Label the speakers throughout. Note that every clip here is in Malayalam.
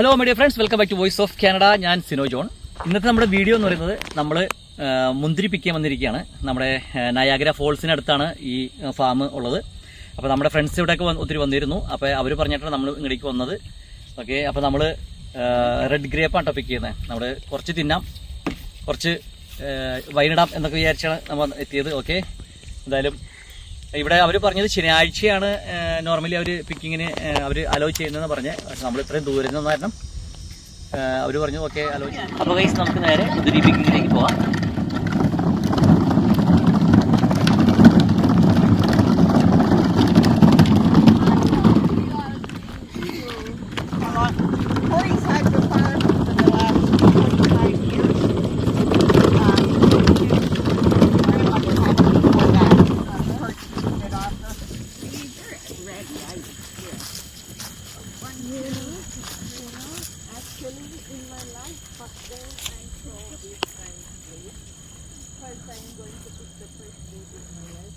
Speaker 1: Hello my dear friends welcome back to Voice of Canada ഞാൻ സിനോ ജോൺ. ഇന്നത്തെ നമ്മുടെ വീഡിയോ എന്ന് പറയുന്നത് നമ്മൾ മുന്തിരി പിക്കാൻ വന്നിരിക്കുകയാണ്. നമ്മുടെ നയാഗ്ര ഫോൾസിനടുത്താണ് ഈ ഫാം ഉള്ളത്. അപ്പോൾ നമ്മുടെ ഫ്രണ്ട്സ് ഇവിടെയൊക്കെ ഒത്തിരി വന്നിരുന്നു. അപ്പോൾ അവർ പറഞ്ഞിട്ടാണ് നമ്മൾ ഇങ്ങടേക്ക് വന്നത്. ഓക്കെ അപ്പോൾ നമ്മൾ റെഡ് ഗ്രേപ്പാണ് ടോപ്പിക് ചെയ്യുന്നത് നമ്മൾ കുറച്ച് തിന്നാം. കുറച്ച് വൈനിടാം എന്നൊക്കെ വിചാരിച്ചാണ് നമ്മൾ എത്തിയത്. ഓക്കെ എന്തായാലും ഇവിടെ അവർ പറഞ്ഞത് ശനിയാഴ്ചയാണ് നോർമലി അവർ പിക്കിങ്ങിന് അവർ അലോ ചെയ്യുന്നതെന്ന് പറഞ്ഞ്. പക്ഷെ നമ്മൾ ഇത്രയും ദൂരം നിന്ന് കാരണം അവർ പറഞ്ഞു ഓക്കെ അലോ ചെയ്യാം. അപ്പോൾ കൈസ് നമുക്ക് നേരെ കുതിരി പിക്കിങ്ങിലേക്ക് പോവാം.
Speaker 2: They're ready, I hear. One year, you know, actually in my life, first day I saw this kind of place. Because I'm going to pick the first in my life.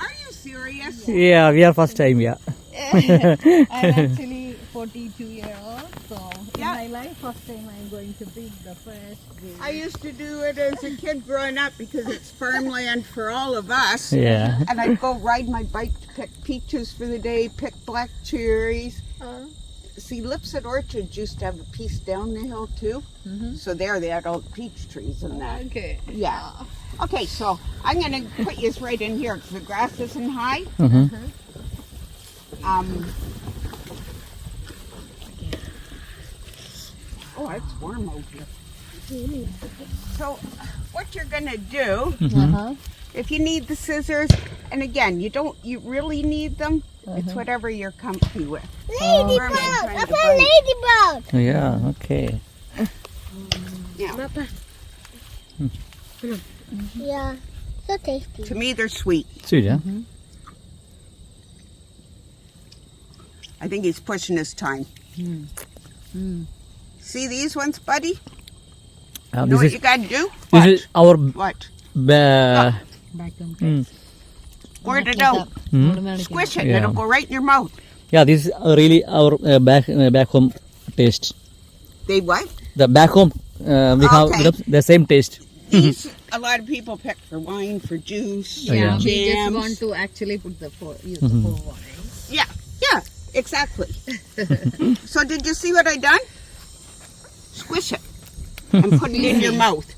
Speaker 2: Are you serious?
Speaker 1: Yeah, we are first time, yeah.
Speaker 3: I'm actually 42 year old, so in my life, first time I'm going to pick the first grade.
Speaker 2: I used to do it as a kid growing up because it's farmland for all of us.
Speaker 1: Yeah.
Speaker 2: And I'd go ride my bike to pick peaches for the day, pick black cherries.
Speaker 3: Uh,
Speaker 2: See, Lipset Orchards used to have a piece down the hill too.
Speaker 3: Mhm.
Speaker 2: So there they had all the peach trees and that.
Speaker 3: okay.
Speaker 2: Yeah. Okay, so I'm going to put you right in here because the grass isn't high.
Speaker 1: Mm-hmm.
Speaker 2: Um, oh, it's warm over here. So, what you're going to do mm-hmm.
Speaker 3: Uh-huh.
Speaker 2: if you need the scissors and again you don't you really need them it's uh-huh. whatever you're comfy with
Speaker 4: Ladybug!
Speaker 2: Mermaid trying to
Speaker 4: Papa, ladybug!
Speaker 1: Oh, yeah, okay.
Speaker 2: Mm, yeah hmm.
Speaker 4: Yeah, so tasty.
Speaker 2: to me they're sweet
Speaker 1: Sweet, yeah? Mm-hmm.
Speaker 2: i think he's pushing his time hmm. Hmm. See these ones buddy
Speaker 1: Uh,
Speaker 2: you know
Speaker 1: this
Speaker 2: what
Speaker 1: is
Speaker 2: you got to do
Speaker 1: this
Speaker 2: what
Speaker 1: is our
Speaker 2: what
Speaker 1: ba-
Speaker 3: Back on
Speaker 1: mm,
Speaker 2: where it out
Speaker 1: mm.
Speaker 2: squish it.
Speaker 1: Yeah.
Speaker 2: It'll go right in your mouth
Speaker 1: Yeah, this is uh, really our uh, back uh, back home taste.
Speaker 2: they what
Speaker 1: The back home uh, we have
Speaker 2: Okay.
Speaker 1: the, the same taste.
Speaker 2: these a lot of people pick for wine for juice
Speaker 1: Oh, yeah.
Speaker 3: We just want to actually put the for use the for wine.
Speaker 2: yeah yeah exactly so did you see what i done squish it and put it in your mouth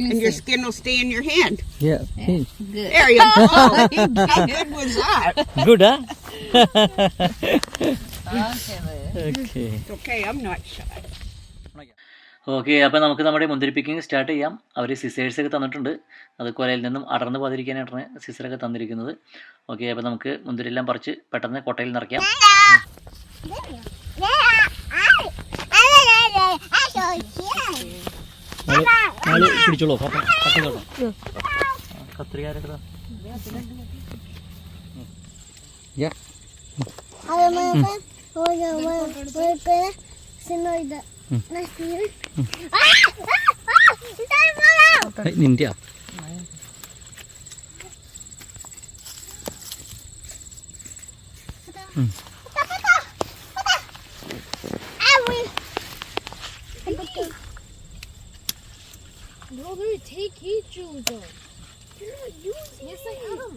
Speaker 2: and your skin will stay in your hand.
Speaker 1: Yeah.
Speaker 3: Good.
Speaker 2: There you go. How good was that?
Speaker 1: Good, huh?
Speaker 3: Okay.
Speaker 1: okay.
Speaker 2: It's okay, I'm not shy.
Speaker 1: Okay അപ്പോൾ നമുക്ക് നമ്മുടെ മുന്തിരി പിക്കിംഗ് സ്റ്റാർട്ട് ചെയ്യാം അവർ സിസേഴ്സ് ഒക്കെ തന്നിട്ടുണ്ട് അത് കൊലയിൽ നിന്നും അടർന്നു പോകാതിരിക്കാനായിട്ടാണ് സിസറൊക്കെ തന്നിരിക്കുന്നത് ഓക്കെ അപ്പോൾ നമുക്ക് മുന്തിരി എല്ലാം പറിച്ച് പെട്ടെന്ന് കൊട്ടയിൽ നിറയ്ക്കാം പിടിച്ചോളൂ. കത്രികാരൊക്കെ യാ. നിന്റെ
Speaker 4: No, dude, take heat, other. You're not using yes, I am.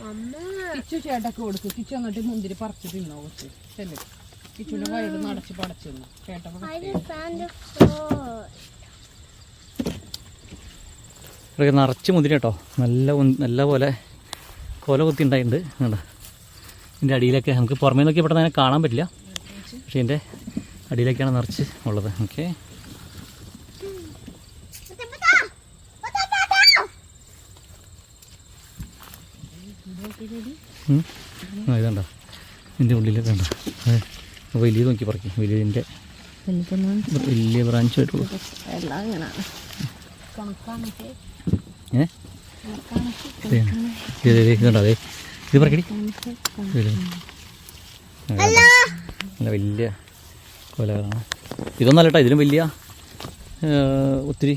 Speaker 4: Mama.
Speaker 3: Kichu ചേട്ടക്ക് കൊടുത്തു കിച്ചു എന്നിട്ട് മുന്തിരി പറിച്ച് തിന്നോ കുറച്ച്. ചെല്ലു. കിച്ചുവിന്റെ വയറ് നടച്ച് പടച്ചു
Speaker 4: sword.
Speaker 1: ഇവിടെയൊക്കെ നിറച്ച് മുന്തിരി കേട്ടോ. നല്ല നല്ല പോലെ കൊല കുത്തി ഉണ്ടായിട്ടുണ്ട് കണ്ടോ? ഇതിന്റെ അടിയിലൊക്കെ നമുക്ക് പുറമേ നോക്കി ഇവിടെ കാണാൻ പറ്റില്ല. പക്ഷേ ഇതിന്റെ അടിയിലൊക്കെയാണ് നിറച്ച് ഉള്ളത്. ഓക്കെ ഇതുണ്ടോ. ഇതിന്റെ ഉള്ളിലൊക്കെ ഉണ്ടോ വലിയ നോക്കി പറക്കി. വലിയതിന്റെ വലിയ ബ്രാഞ്ച് ആയിട്ടുള്ളൂ ഏ ഇത് ഇത് ഇത് ഇതുണ്ടോ. അതെ ഇത് പറക്കടി നല്ല വലിയ കൊലകളാണ്. ഇതൊന്നല്ല കേട്ടോ ഇതിലും വലിയ ഒത്തിരി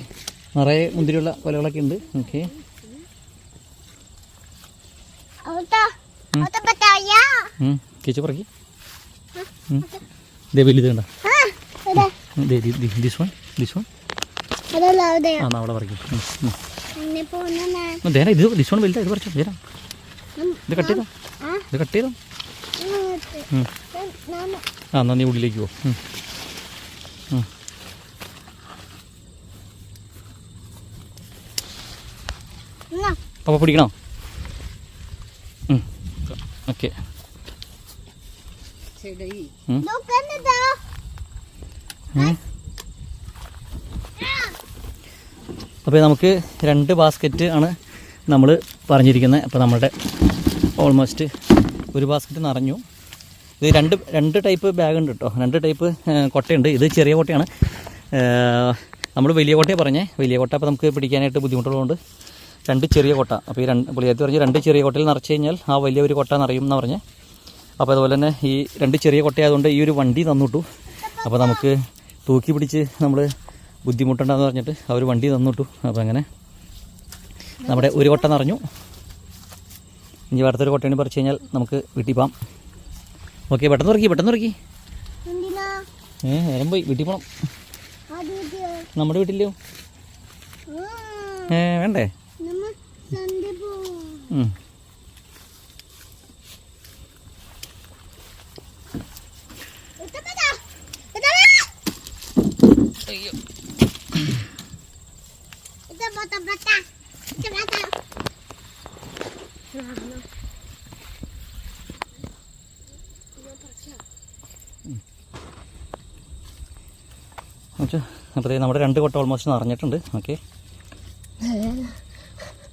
Speaker 1: നിറയെ മുന്തിരിയുള്ള കൊലകളൊക്കെ ഉണ്ട്. ഓക്കെ. ചേച്ചി പറക്കി. ഇതേ വലുത് കണ്ട? ദിസ് വൺ ദിസ് വൺ
Speaker 4: അതല്ല അവിടെ
Speaker 1: ആ എന്നാ അവിടെ പറിക്കും. ഉം, ഉം.
Speaker 4: എന്നെ പോകുന്ന
Speaker 1: ആ, ദേന ഇത് ദിസ് വൺ വലുതാ ഇത് പറിച്ചോ ദേന ഇത് കട്ട് ചെയ്തോ?
Speaker 4: ആ
Speaker 1: ഇത് കട്ട് ചെയ്തോ?
Speaker 4: ഇങ്ങോട്ട്.
Speaker 1: ഉം.
Speaker 4: ഞാൻ
Speaker 1: ആ എന്നാ നീ ഉള്ളിലേക്ക് പോ. പപ്പ പിടിക്കണോ? ഓക്കെ. അപ്പോൾ നമുക്ക് രണ്ട് ബാസ്ക്കറ്റ് ആണ് നമ്മൾ പറഞ്ഞിരിക്കുന്നത് അപ്പോൾ നമ്മുടെ ഓൾമോസ്റ്റ് ഒരു ബാസ്ക്കറ്റ് നിറഞ്ഞു. ഇത് രണ്ട് രണ്ട് ടൈപ്പ് ബാഗ് ഉണ്ട് കേട്ടോ രണ്ട് ടൈപ്പ് കൊട്ടയുണ്ട്. ഇത് ചെറിയ കൊട്ടയാണ്. നമ്മൾ വലിയ കൊട്ടയെ പറഞ്ഞേ. വലിയ കൊട്ട അപ്പോൾ നമുക്ക് പിടിക്കാനായിട്ട് ബുദ്ധിമുട്ടുള്ളതുകൊണ്ട് രണ്ട് ചെറിയ കൊട്ട. അപ്പോൾ ഈ രണ്ട് പുള്ളിയത്ത് പറഞ്ഞ് രണ്ട് ചെറിയ കൊട്ടയിൽ നിറച്ച് കഴിഞ്ഞാൽ ആ വലിയ ഒരു കൊട്ട നിറയും എന്ന് പറഞ്ഞേ. അപ്പോൾ അതുപോലെ തന്നെ ഈ രണ്ട് ചെറിയ കൊട്ടയായതുകൊണ്ട് ഈ ഒരു വണ്ടി തന്നിട്ടു. അപ്പോൾ നമുക്ക് തൂക്കി പിടിച്ച് നമ്മൾ ബുദ്ധിമുട്ടുണ്ടെന്ന് പറഞ്ഞിട്ട് അവർ വണ്ടി തന്നിട്ടു. അപ്പോൾ അങ്ങനെ നമ്മുടെ ഒരു കൊട്ട നിറഞ്ഞു. ഇനി അടുത്തൊരു കൊട്ടയാണ് പറിച്ച് കഴിഞ്ഞാൽ നമുക്ക് വീട്ടിൽ പോകാം ഓക്കെ പെട്ടെന്ന് ഇറക്കി പെട്ടെന്ന് ഇറക്കി ഏ നേരം പോയി വീട്ടിൽ പോകണം നമ്മുടെ വീട്ടിലോ? ഏ വേണ്ടേ? അപ്പോൾ ദേ നമ്മുടെ രണ്ട് കൊട്ട ഓൾമോസ്റ്റ് നിറഞ്ഞിട്ടുണ്ട്. ഓക്കെ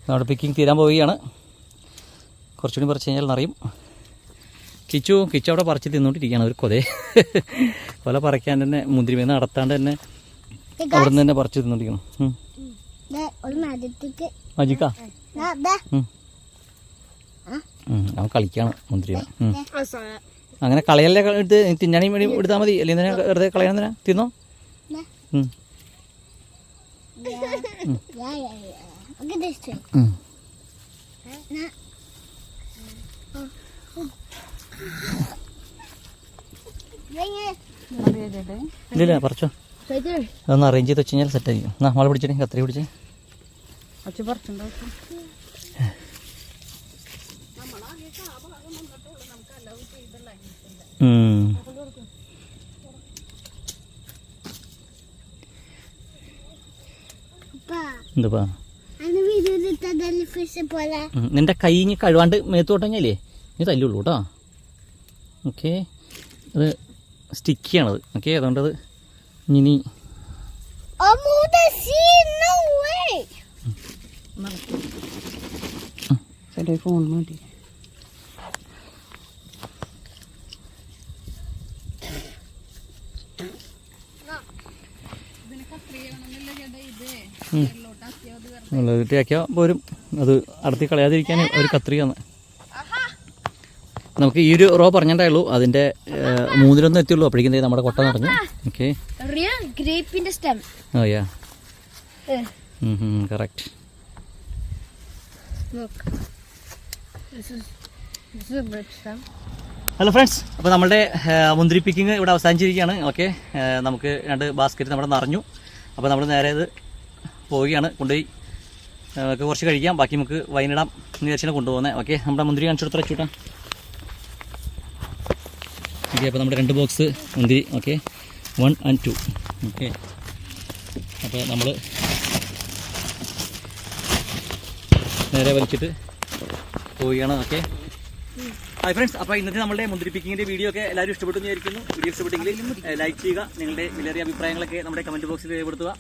Speaker 1: നമ്മുടെ പിക്കിംഗ് തീരാൻ പോവുകയാണ്. കുറച്ചുകൂടി പറിച്ചു കഴിഞ്ഞാൽ നിറയും. കിച്ചു കിച്ചു അവിടെ പറിച്ച് തിന്നുകൊണ്ടിരിക്കുകയാണ് ഒരു കൊതേ. കൊല പറിക്കാൻ തന്നെ മുന്തിരിമേന്ന് നടത്താണ്ട് തന്നെ അവിടെ നിന്ന് തന്നെ പറിച്ചു തിന്നോണ്ടിരിക്കണം മജിക്കാ? അവൻ കളിക്കാണ് മുന്തിരി. അങ്ങനെ കളയല്ലേ എടുത്ത് തിന്നാണി വേണ്ടി എടുത്താൽ മതി. അല്ലെങ്കിൽ വെറുതെ വെറുതെ തന്നെ?
Speaker 4: തിന്നോ
Speaker 1: ഇല്ല പറിച്ചോ. അതൊന്ന് അറേഞ്ച് ചെയ്ത് വെച്ച് കഴിഞ്ഞാൽ സെറ്റ് ആയിരിക്കും. എന്നാ മോളെ പിടിച്ചിട്ട് കത്രി പിടിച്ച്. എന്തുപ്പാ. നിന്റെ കൈ ഇനി കഴുവാണ്ട് മേത്ത് തൊട്ടഞ്ഞാലേ നീ തല്ലുള്ളൂ കേട്ടോ. ഓക്കെ അത് സ്റ്റിക്കിയാണത് ഓക്കെ അതുകൊണ്ടത് ഇനി
Speaker 4: Oh,
Speaker 3: ഫോൺ മതി
Speaker 1: വീട്ടിലാക്കിയാൽ പോരും. അത് അടത്തി കളയാതിരിക്കാൻ ഒരു കത്രിക നമുക്ക് ഈ ഒരു റോ പറഞ്ഞിട്ടുള്ളൂ അതിന്റെ ഏഹ്, മൂന്നിലൊന്നും എത്തിയുള്ളൂ. അപ്പോഴേക്കും നമ്മുടെ കൊട്ട നടന്നു. ഓക്കെ
Speaker 4: ഗ്രേപ്പിന്റെ stem.
Speaker 1: Oh yeah correct. Hello friends അപ്പോൾ നമ്മുടെ മുന്തിരി പിക്കിങ് ഇവിടെ അവസാനിച്ചിരിക്കുകയാണ്. ഓക്കെ നമുക്ക് രണ്ട് ബാസ്ക്കറ്റ് നമ്മുടെ നിറഞ്ഞു. അപ്പോൾ നമ്മൾ നേരെ ഇത് പോവുകയാണ്. കൊണ്ടുപോയി നമുക്ക് കുറച്ച് കഴിക്കാം. ബാക്കി നമുക്ക് വൈനിടാം എന്ന് വിചാരിച്ചാണ് കൊണ്ടുപോകുന്നത് ഓക്കെ നമ്മുടെ മുന്തിരി കാണിച്ചെടുത്ത് വെച്ചു ചൂട്ടാ ഓക്കെ അപ്പോൾ നമ്മുടെ രണ്ട് ബോക്സ് മുന്തിരി. Okay one and two okay അപ്പോൾ നമ്മൾ നേരെ വലിച്ചിട്ട് പോവുകയാണ്. ഓക്കെ ഹായ് ഫ്രണ്ട്സ് അപ്പോൾ ഇന്നത്തെ നമ്മുടെ മുന്തിരി പിക്കിങ്ങിന്റെ വീഡിയോ ഒക്കെ എല്ലാവരും ഇഷ്ടപ്പെട്ടു വിചാരിക്കുന്നു. വീഡിയോ ഇഷ്ടപ്പെട്ടെങ്കിൽ ലൈക്ക് ചെയ്യുക നിങ്ങളുടെ വിലയേറിയ അഭിപ്രായങ്ങളൊക്കെ നമ്മുടെ കമന്റ് ബോക്സിൽ രേഖപ്പെടുത്തുക.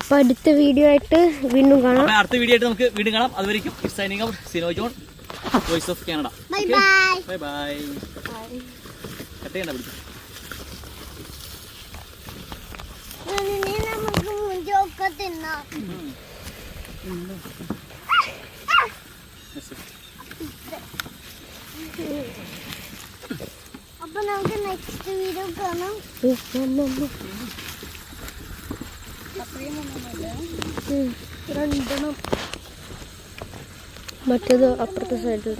Speaker 4: അപ്പോൾ അടുത്ത വീഡിയോ ആയിട്ട് വീണ്ടും കാണാം.
Speaker 1: അടുത്ത വീഡിയോ ആയിട്ട് നമുക്ക് വീണ്ടും കാണാം. അതുവരെയും signing out Sino John Voice of Canada
Speaker 4: bye bye
Speaker 1: bye bye
Speaker 4: പിടിച്ചത് അപ്പൊ നമുക്ക് നെക്സ്റ്റ് വീഡിയോ കാണാം രണ്ടെണ്ണം മറ്റേത് അപ്പുറത്തെ സൈഡിൽ